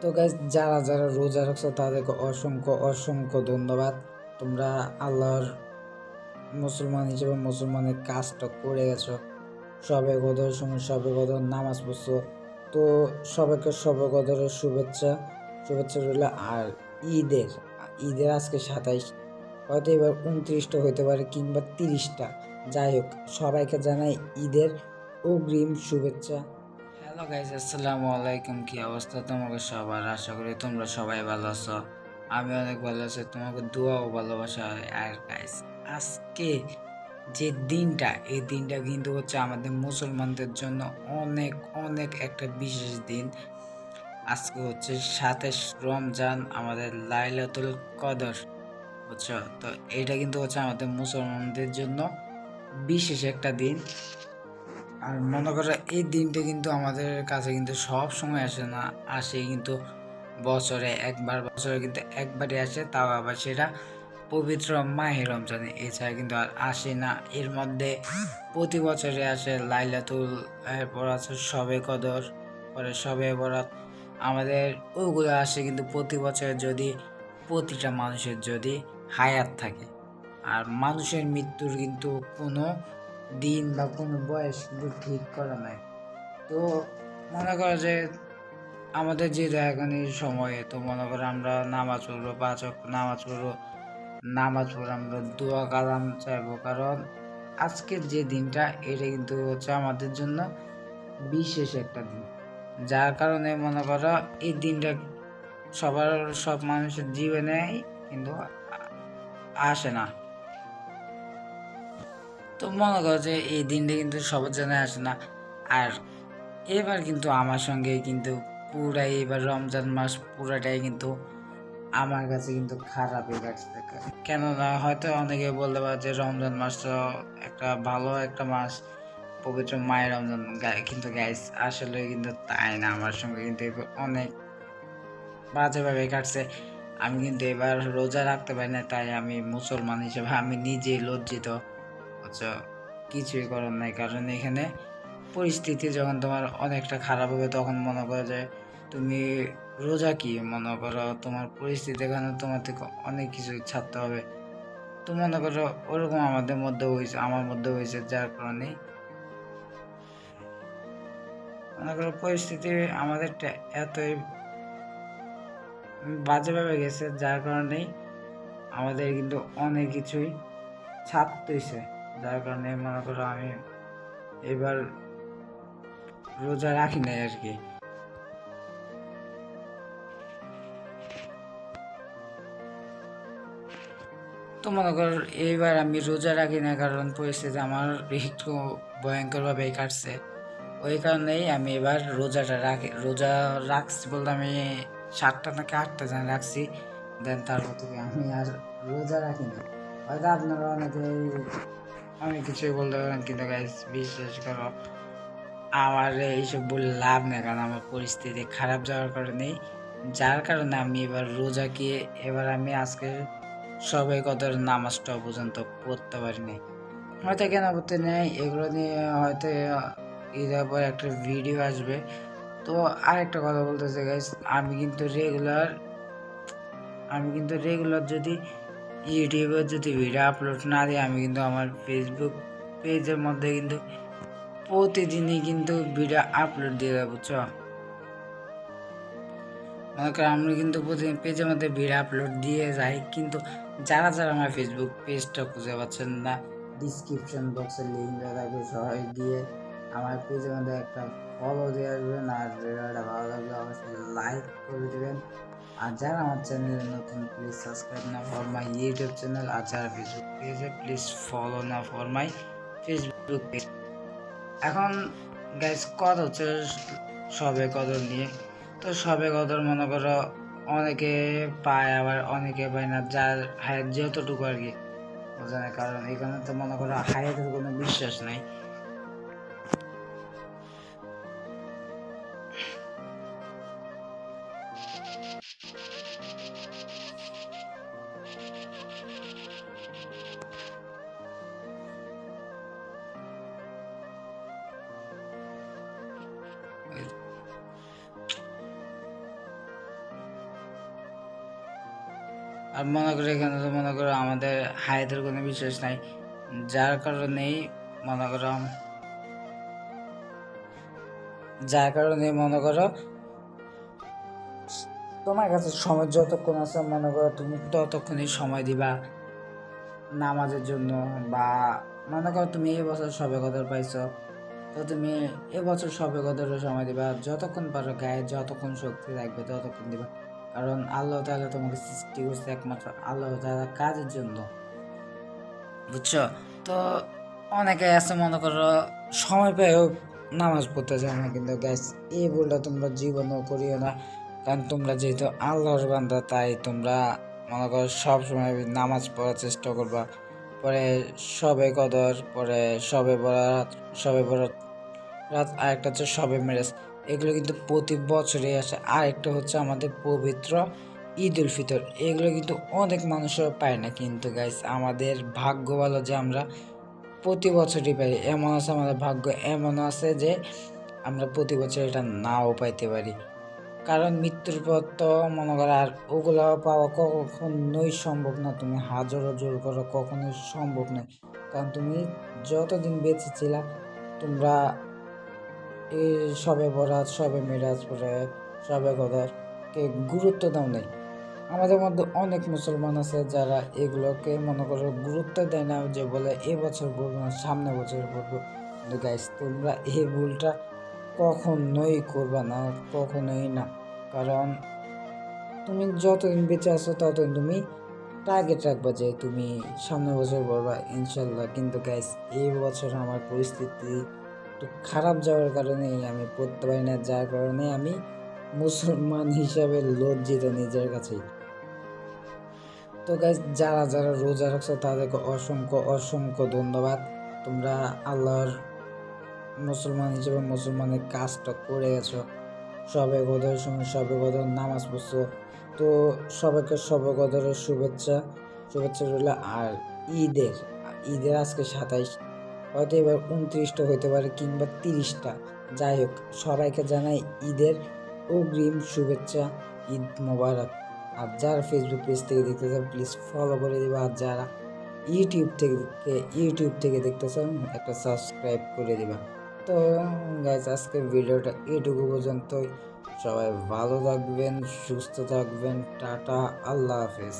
তো গাইজ যারা যারা রোজা রাখছো, তাদেরকে অসংখ্য অসংখ্য ধন্যবাদ। তোমরা আল্লাহর মুসলমান হিসেবে মুসলমানের কাজটা করে গেছো। সবে গদর সময় সবে গদর নামাজ পড়ছো। তো সবাইকে সবে গদরের শুভেচ্ছা। শুভেচ্ছা রইল আর ঈদের ঈদের আজকে সাতাইশ, হয়তো এবার উনত্রিশটা হইতে পারে কিংবা তিরিশটা। যাই হোক, সবাইকে জানাই ঈদের অগ্রিম শুভেচ্ছা। হ্যালো গাইজ আসসালামু আলাইকুম। কি অবস্থা তোমাকে সবার? আশা করি তোমরা সবাই ভালো আছো। আমি অনেক ভালো আছি। তোমাকে দোয়া ও ভালোবাসা আর গাইজ আজকে যে দিনটা, এই দিনটা কিন্তু হচ্ছে আমাদের মুসলমানদের জন্য অনেক অনেক একটা বিশেষ দিন। আজকে হচ্ছে সাতাশ রমজান, আমাদের লাইলাতুল কদর, বুঝছ? তো এটা কিন্তু হচ্ছে আমাদের মুসলমানদের জন্য বিশেষ একটা দিন। আর মনে করো এই দিনটা কিন্তু আমাদের কাছে কিন্তু সব সময় আসে না, আসে কিন্তু বছরে একবার, বছরে কিন্তু একবারই আসে, তাও আবার সেটা পবিত্র মাহে রমজানে, এছাড়া কিন্তু আর আসে না। এর মধ্যে প্রতি বছরে আসে লাইলাতুল, এরপর আছে সবে কদর, পরে সবে বরাত। আমাদের ওগুলো আসে কিন্তু প্রতি বছরে যদি প্রতিটা মানুষের যদি হায়াত থাকে। আর মানুষের মৃত্যুর কিন্তু কোনো দিন বা কোনো বয়স কিন্তু ঠিক করা নাই। তো মনে করো যে আমাদের যে এখনই সময়ে তো মনে করো আমরা নামাজ পড়ব, পাঁচ নামাজ পড়ব, নামাজ পড়ে আমরা দোয়া কালাম চাইব। কারণ আজকের যে দিনটা, এটা কিন্তু হচ্ছে আমাদের জন্য বিশেষ একটা দিন। যার কারণে মনে করো এই দিনটা সবার, সব মানুষের জীবনে কিন্তু আসে না। তো মনে করো যে এই দিনটা কিন্তু সবার জন্য আসে না। আর এবার কিন্তু আমার সঙ্গে কিন্তু পুরাই এবার রমজান মাস পুরাটাই কিন্তু আমার কাছে কিন্তু খারাপই লাগছে কেননা হয়তো অনেকে বলতে পারে যে রমজান মাস তো একটা ভালো একটা মাস, পবিত্র মায়ের রমজান কিন্তু গাইস আসলে কিন্তু তাই না। আমার সঙ্গে কিন্তু অনেক বাজেভাবে কাটছে। আমি কিন্তু এবার রোজা রাখতে পারি না, তাই আমি মুসলমান হিসেবে আমি নিজেই লজ্জিত। আচ্ছা কিছুই করার নাই। কারণ এখানে পরিস্থিতি যখন তোমার অনেকটা খারাপ হবে, তখন মনে করো যে তুমি রোজা কি? মনে করো তোমার পরিস্থিতি এখানে তোমার থেকে অনেক কিছু ছাড়তে হবে। তো মনে করো ওরকম আমাদের মধ্যে হয়েছে, আমার মধ্যে হয়েছে, যার কারণে মনে করো পরিস্থিতি আমাদেরটা এতই বাজেভাবে গেছে, যার কারণেই আমাদের কিন্তু অনেক কিছুই ছাড়তে হয়েছে যার কারণে মনে করো আমি এবার রোজা রাখি নাই আর কি। তো মনে কর এইবার আমি রোজা রাখি না কারণ পরিস্থিতি আমার একটু ভয়ঙ্করভাবে কাটছে। ওই কারণেই আমি এবার রোজাটা রাখি রোজা রাখছি বলতে আমি সাতটা নাকি আটটা জানি রাখছি। দেন তারপর থেকে আমি আর রোজা রাখি না হয়তো আপনারা অনেকে অনেক কিছুই বলতে পারেন কিন্তু গাইস বিশ্বাস করো, আমার এইসব বলে লাভ নেই, কারণ আমার পরিস্থিতি খারাপ যাওয়ার কারণেই যার কারণে আমি এবার রোজা রোজাকে এবার আমি আজকে সবাই কদর নামাজটা পর্যন্ত পড়তে পারিনি। হয়তো কেন পড়তে নেই, এগুলো নিয়ে হয়তো ঈদের পর একটা ভিডিও আসবে। তো আরেকটা কথা বলতেছে গাইস আমি কিন্তু রেগুলার আমি কিন্তু রেগুলার যদি ইউটিউবে যদি ভিডিও আপলোড না দিই আমি কিন্তু আমার ফেসবুক পেজের মধ্যে কিন্তু প্রতিদিনই কিন্তু ভিডিও আপলোড দিয়ে দেবো, বুঝছ? মনে করো আমি কিন্তু প্রতিদিন পেজের মধ্যে ভিডিও আপলোড দিয়ে যাই, কিন্তু যারা যারা আমার ফেসবুক পেজটা খুঁজে পাচ্ছেন না ডিসক্রিপশন বক্সে লিঙ্ক থাকবে সবাই দিয়ে আমার পেজের মধ্যে একটা ফলো দিয়ে আসবেন, আর ভিডিওটা ভালো লাগলে অবশ্যই লাইক করে দেবেন। আর যারা আমার চ্যানেলে নতুন প্লিজ সাবস্ক্রাইব না ফর মাই ইউটিউব চ্যানেল আর যারা ফেসবুক পেজে প্লিজ ফলো না ফর মাই ফেসবুক পেজ এখন গাইজ কত হচ্ছে সবে কদর নিয়ে। তো সবে কদর মনে করো অনেকে পায়, আবার অনেকে পায় না, যার হায়াত যতটুকু আর কি। বোঝা কারণ এখানে তো মনে করো হায়াতের কোনো বিশ্বাস নাই। আর মনে করি এখানে তো মনে করো আমাদের হায়াতের কোনো বিশেষ নাই। যার কারণেই মনে করো যার কারণে মনে করো তোমার কাছে সময় যতক্ষণ আছে মনে করো তুমি ততক্ষণই সময় দিবা নামাজের জন্য বা মনে করো তুমি এই বছর সবে কদর পাইছো, তো তুমি এবছর সবে কদরের সময় দিবা। যতক্ষণ পারো গায়ে, যতক্ষণ শক্তি থাকবে ততক্ষণ দিবা। কারণ আল্লাহ তাআলা তোমাকে সৃষ্টি করছে একমাত্র আল্লাহ তাআলা কাজের জন্য। বুঝছ? তো অনেকে আছে, মনে করো, সময় পেয়েও নামাজ পড়তে চায় না, কিন্তু গ্যাস এই ভুলটা তোমরা জীবনেও করিও না। কারণ তোমরা যেহেতু আল্লাহর বান্ধা তাই তোমরা, মনে করো সবসময় নামাজ পড়ার চেষ্টা করবা। পরে সবে কদর, পরে সবে বরাত সবে বরাত, রাত আরেকটা হচ্ছে সবে মেরেজ। এগুলো কিন্তু প্রতি বছরই আসে। আরেকটা হচ্ছে আমাদের পবিত্র ঈদ উল ফিতর। এগুলো কিন্তু অনেক মানুষও পায় না কিন্তু গাইস আমাদের ভাগ্য ভালো যে আমরা প্রতি বছরই পাই। এমন আছে আমাদের ভাগ্য, এমন আছে যে আমরা প্রতি বছর এটা নাও পাইতে পারি। কারণ মৃত্যুর পর তো মনে করো আর ওগুলো পাওয়া কখনোই সম্ভব না। তুমি হাজারো জোর করো, কখনোই সম্ভব নয়। কারণ তুমি যতদিন বেঁচে ছিলা, তোমরা সবে বরাত, সবে মিরাজ পরে সবে গদর কে গুরুত্ব দাও নেই। আমাদের মধ্যে অনেক মুসলমান আছে যারা এগুলোকে মনে করো গুরুত্ব দেয় না, যে বলে এ বছর পড়ব না, সামনে বছর পড়ব কিন্তু গাইস তোমরা এই ভুলটা কখনোই করবা না, কখনোই না। কারণ তুমি যতদিন বেঁচে আছো, ততদিন তুমি টার্গেট রাখবা যে তুমি সামনে বছর পড়বা ইনশাল্লাহ কিন্তু গাইস এই বছর আমার পরিস্থিতি একটু খারাপ যাওয়ার কারণেই আমি পড়তে পারি না, যার কারণে আমি মুসলমান হিসাবে লজ্জিত নিজের কাছেই। তো গাইজ যারা যারা রোজা রাখছো, তাদেরকে অসংখ্য অসংখ্য ধন্যবাদ। তোমরা আল্লাহর মুসলমান হিসেবে মুসলমানের কাজটা করে গেছো। সবে গদরের সময় সবে গদর নামাজ পড়ছো। তো সবাইকে সবে গদরের শুভেচ্ছা। শুভেচ্ছা রইল আর ঈদের ঈদের আজকে সাতাইশ হয়তো এবার উনত্রিশটা হতে পারে কিংবা তিরিশটা। যাই হোক, সবাইকে জানাই ঈদের অগ্রিম শুভেচ্ছা, ঈদ মোবারক। আর যারা ফেসবুক পেজ থেকে দেখতেছেন প্লিজ ফলো করে দিবা। আর যারা ইউটিউব থেকে ইউটিউব থেকে দেখতেছেন একটা সাবস্ক্রাইব করে দিবা। তো গাইজ আজকের ভিডিওটা এটুকু পর্যন্তই। সবাই ভালো থাকবেন, সুস্থ থাকবেন। টাটা, আল্লাহ হাফেজ।